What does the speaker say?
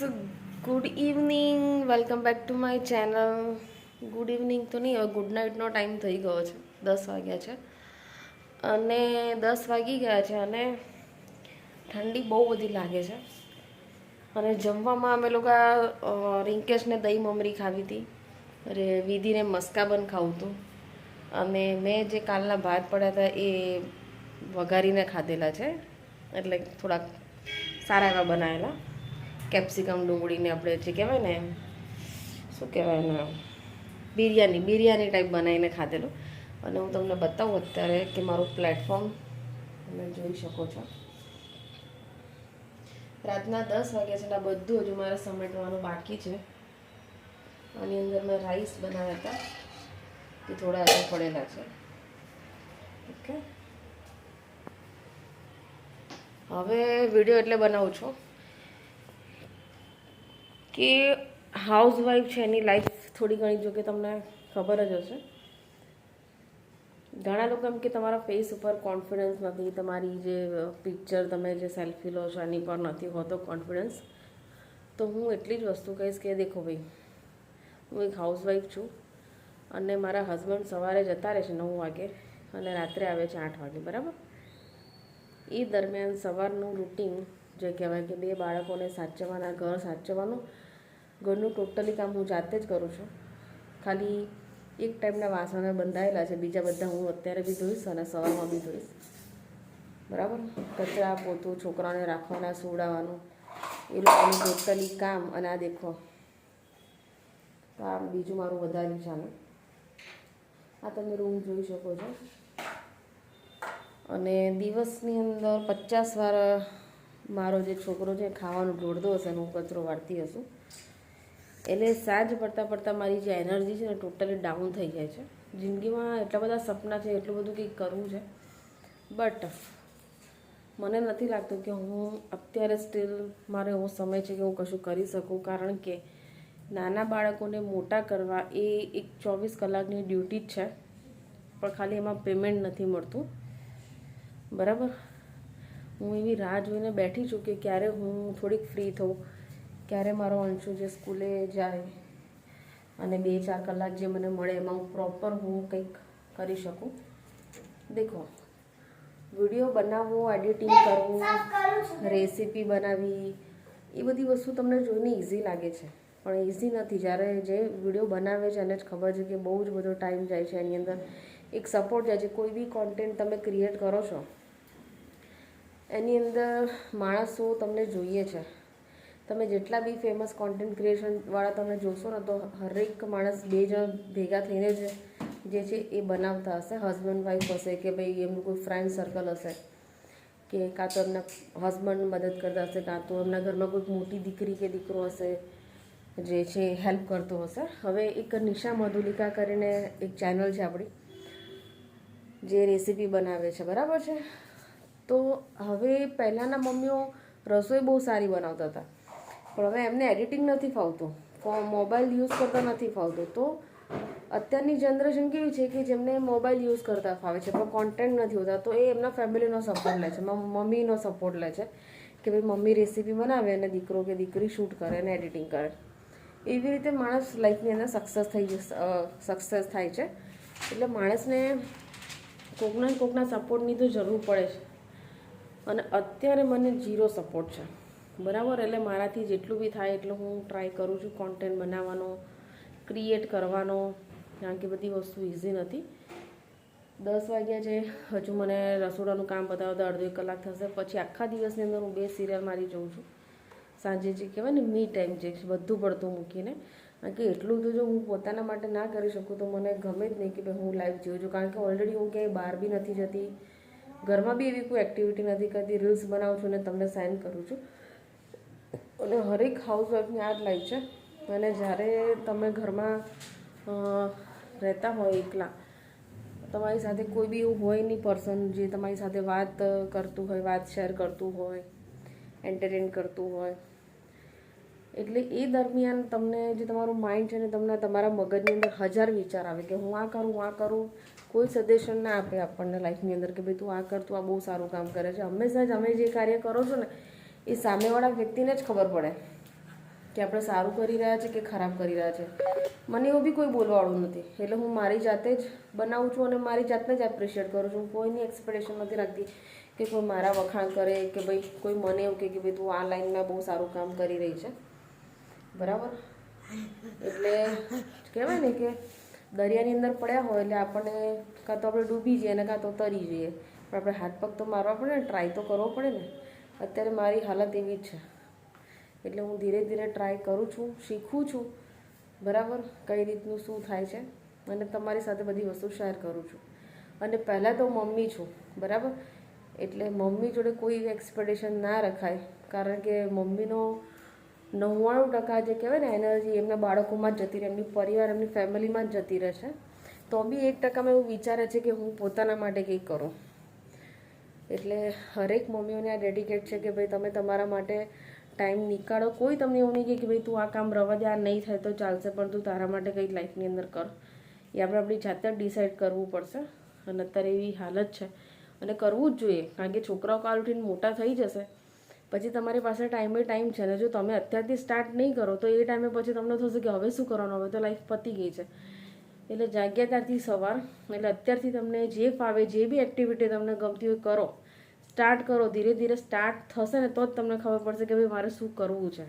So good evening welcome back to my channel good evening તો નહીં, હવે good નાઇટનો time થઈ ગયો છે. દસ વાગ્યા છે. અને દસ વાગી ગયા છે અને ઠંડી બહુ બધી લાગે છે. અને જમવામાં અમે લોકો રિંકેશને દહીં મમરી ખાવી હતી. અરે, વિધિને મસ્કાબન ખાવું હતું. અને મેં જે કાલના ભાત પડ્યા હતા એ વઘારીને ખાધેલા છે. એટલે થોડાક સારા એવા બનાવેલા. કેપ્સિકમ ડુંગળીને આપણે જે કહેવાય ને, શું કહેવાય ને બિરયાની બિરયાની ટાઈપ બનાવીને ખાધેલું. અને હું તમને બતાવું અત્યારે કે મારું પ્લેટફોર્મ તમે જોઈ શકો છો. રાતના દસ વાગ્યા છે એટલે બધું હજુ મારે સમેટવાનું બાકી છે. આની અંદર મેં રાઈસ બનાવ્યા હતા એ થોડા હજુ પડેલા છે. ઓકે. હવે વીડિયો એટલે બનાવું છું. કે હાઉસવાઈફ છે એની લાઈફ થોડી ઘણી જો કે તમને ખબર જ હશે. ઘણા લોકો એમ કે તમારા ફેસ ઉપર કોન્ફિડન્સ નથી, તમારી જે પિક્ચર તમે જે સેલ્ફી લો છો એની પર નથી હોતો કોન્ફિડન્સ તો હું એટલી જ વસ્તુ કહીશ કે દેખો ભાઈ, હું એક હાઉસવાઈફ છું અને મારા હસબન્ડ સવારે જતા રહે છે નવ વાગે અને રાત્રે આવે છે આઠ વાગે, બરાબર? એ દરમિયાન સવારનું રૂટિન જે કહેવાય કે બે બાળકોને સાચવવાના, ઘર સાચવવાનું ઘરનું ટોટલી કામ હું જાતે જ કરું છું. ખાલી એક ટાઈમના વાસણો બંધાયેલા છે, બીજા બધા હું અત્યારે બી ધોઈશ અને સવારમાં બી ધોઈશ. બરાબર? કચરા પોતું, છોકરાઓને રાખવાના, સુવડાવવાનું, એ લોકોનું ટોટલી કામ અને આ દેખો. તો આ બીજું મારું વધાર્યું છે આ તમે રૂમ જોઈ શકો છો. અને દિવસની અંદર પચાસ વાર મારો જે છોકરો છે ખાવાનું ઢોળતો હશે અને હું કચરો વાળતી હશું. એટલે સાંજ પડતાં પડતાં મારી જે એનર્જી છે ને ટોટલી ડાઉન થઈ જાય છે. જિંદગીમાં એટલા બધા સપના છે, એટલું બધું કંઈક કરવું છે. બટ મને નથી લાગતું કે હું અત્યારે સ્ટીલ મારે એવો સમય છે કે હું કશું કરી શકું. કારણ કે નાના બાળકોને મોટા કરવા એ એક ચોવીસ કલાકની ડ્યુટી જ છે. પણ ખાલી એમાં પેમેન્ટ નથી મળતું. બરાબર? હું એવી રાહ જોઈને બેઠી છું કે ક્યારે હું થોડીક ફ્રી થઉં. ક્યારે મારો અંશુ જે સ્કૂલે જાય અને બે ચાર કલાક જે મને મળે એમાં હું પ્રોપર હું કંઈક કરી શકું. દેખો વીડિયો બનાવવો એડિટિંગ કરવું રેસીપી બનાવવી એ બધી વસ્તુ તમને જોઈને ઇઝી લાગે છે. પણ ઇઝી નથી. જ્યારે જે વીડિયો બનાવે છે, એને જ ખબર છે કે બહુ જ બધો ટાઈમ જાય છે એની અંદર. એક સપોર્ટ જાય છે. કોઈ બી કોન્ટેન્ટ તમે ક્રિએટ કરો છો, એની અંદર માણસો તમને જોઈએ છે. તમે જેટલા બી ફેમસ કોન્ટેન્ટ ક્રિએશનવાળા તમે જોશો ને તો હરેક માણસ બે જણ ભેગા થઈને જ જે છે એ બનાવતા હશે. હસબન્ડ વાઈફ હશે કે ભાઈ એમનું કોઈ ફ્રેન્ડ સર્કલ હશે કે કાં તો એમના હસબન્ડ મદદ કરતા હશે, કાં તો એમના ઘરમાં કોઈક મોટી દીકરી કે દીકરો હશે જે છે હેલ્પ કરતો હશે. હવે એક નિશા મધુલિકા કરીને એક ચેનલ છે આપણી, જે રેસીપી બનાવે છે. બરાબર છે? તો હવે પહેલાંના મમ્મીઓ રસોઈ બહુ સારી બનાવતા હતા. પણ હવે એમને એડિટિંગ નથી ફાવતું. મોબાઈલ યુઝ કરતા નથી ફાવતું. તો અત્યારની જનરેશન કેવી છે કે જેમને મોબાઈલ યુઝ કરતા ફાવે છે, પણ કોન્ટેન્ટ નથી હોતા, તો એ એમના ફેમિલીનો સપોર્ટ લે છે મમ્મીનો સપોર્ટ લે છે કે ભાઈ મમ્મી રેસીપી બનાવે અને દીકરો કે દીકરી શૂટ કરે અને એડિટિંગ કરે. એવી રીતે માણસ લાઈફની અંદર સક્સેસ થઈ સક્સેસ થાય છે. એટલે માણસને કોકના કોકના સપોર્ટની તો જરૂર પડે છે. અને અત્યારે મને જીરો સપોર્ટ છે. બરાબર, એટલે મારાથી જેટલું બી થાય એટલું હું ટ્રાય કરું છું કોન્ટેન્ટ બનાવવાનો ક્રિએટ કરવાનો, કારણ કે બધી વસ્તુ ઇઝી નથી. દસ વાગ્યા છે, હજુ મને રસોડાનું કામ બતાવતા અડધો એક કલાક થશે. પછી આખા દિવસની અંદર હું બે સિરિયલ મારી જોઉં છું. સાંજે જે કહેવાય ને મી ટાઈમ જે બધું પડતું મૂકીને. કારણ કે એટલું તો જો હું પોતાના માટે ના કરી શકું, તો મને ગમે જ નહીં કે ભાઈ હું લાઈવ જોઉં છું. કારણ કે ઓલરેડી હું ક્યાંય બહાર બી નથી જતી. ઘરમાં બી એવી કોઈ એક્ટિવિટી નથી કરતી. રીલ્સ બનાવું છું અને તમને સેન્ડ કરું છું. અને હરેક હાઉસવાઈફની આ જ લાઈફ છે. અને જ્યારે તમે ઘરમાં રહેતા હોય એકલા, તમારી સાથે કોઈ બી એવું હોય નહીં પર્સન જે તમારી સાથે વાત કરતું હોય, વાત શેર કરતું હોય એન્ટરટેન કરતું હોય. એટલે એ દરમિયાન તમને જે તમારું માઇન્ડ છે ને તમને તમારા મગજની અંદર હજાર વિચાર આવે કે હું આ કરું આ કરું. કોઈ સજેશન ના આપે આપણને લાઈફની અંદર કે ભાઈ તું આ કર, તું આ બહુ સારું કામ કરે છે. હંમેશા જ અમે જે કાર્ય કરો છો ને એ સામેવાળા વ્યક્તિને જ ખબર પડે કે આપણે સારું કરી રહ્યા છે કે ખરાબ કરી રહ્યા છે. મને એવું બી કોઈ બોલવાવાળું નથી. એટલે હું મારી જાતે જ બનાવું છું અને મારી જાતને જ એપ્રિશિએટ કરું છું. કોઈની એક્સપેક્ટેશન નથી રાખતી કે કોઈ મારા વખાણ કરે, કે ભાઈ કોઈ મને એવું કહે કે ભાઈ તું આ લાઈનમાં બહુ સારું કામ કરી રહી છે. બરાબર? એટલે કહેવાય ને કે દરિયાની અંદર પડ્યા હોય એટલે આપણને કાં તો આપણે ડૂબી જઈએ ને કાં તો તરી જઈએ. પણ આપણે હાથ પગ તો મારવા પડે ને ટ્રાય તો કરવો પડે ને. અત્યારે મારી હાલત એવી જ છે. એટલે હું ધીરે ધીરે ટ્રાય કરું છું, શીખું છું, બરાબર? કઈ રીતનું શું થાય છે? અને તમારી સાથે બધી વસ્તુ શેર કરું છું. અને પહેલાં તો મમ્મી છું, બરાબર? એટલે મમ્મી જોડે કોઈ એક્સપેક્ટેશન ના રખાય. કારણ કે મમ્મીનો નવ્વાણું ટકા જે કહેવાય ને એનર્જી એમના બાળકોમાં જ જતી રહે, એમની પરિવાર, એમની ફેમિલીમાં જ જતી રહે છે. તો બી એક ટકામાં એવું વિચારે છે કે હું પોતાના માટે કંઈક કરું. એટલે હરેક મમ્મીઓને આ ડેડિકેટ છે કે ભાઈ તમે તમારા માટે ટાઈમ નીકાળો. કોઈ તમને એવું નહીં કે ભાઈ તું આ કામ રવા દે, આ નહીં થાય તો ચાલશે, પણ તું તારા માટે કંઈક લાઈફની અંદર કર. એ આપણે આપણી જાતે જ ડિસાઈડ કરવું પડશે. અને અત્યારે એવી હાલત છે. અને કરવું જ જોઈએ, કારણ કે છોકરાઓ કાલ ઉઠીને મોટા થઈ જશે. પછી તમારી પાસે ટાઈમે ટાઈમ છે ને જો તમે અત્યારથી સ્ટાર્ટ નહીં કરો, તો એ ટાઈમે પછી તમને થશે કે હવે શું કરવાનું? હવે તો લાઈફ પતી ગઈ છે. એટલે જાગ્યા ત્યારથી સવાર. એટલે અત્યારથી તમને જે ફાવે, જે બી એક્ટિવિટી તમને ગમતી હોય કરો. સ્ટાર્ટ કરો, ધીરે ધીરે સ્ટાર્ટ થશે ને તો જ તમને ખબર પડશે કે ભાઈ મારે શું કરવું છે.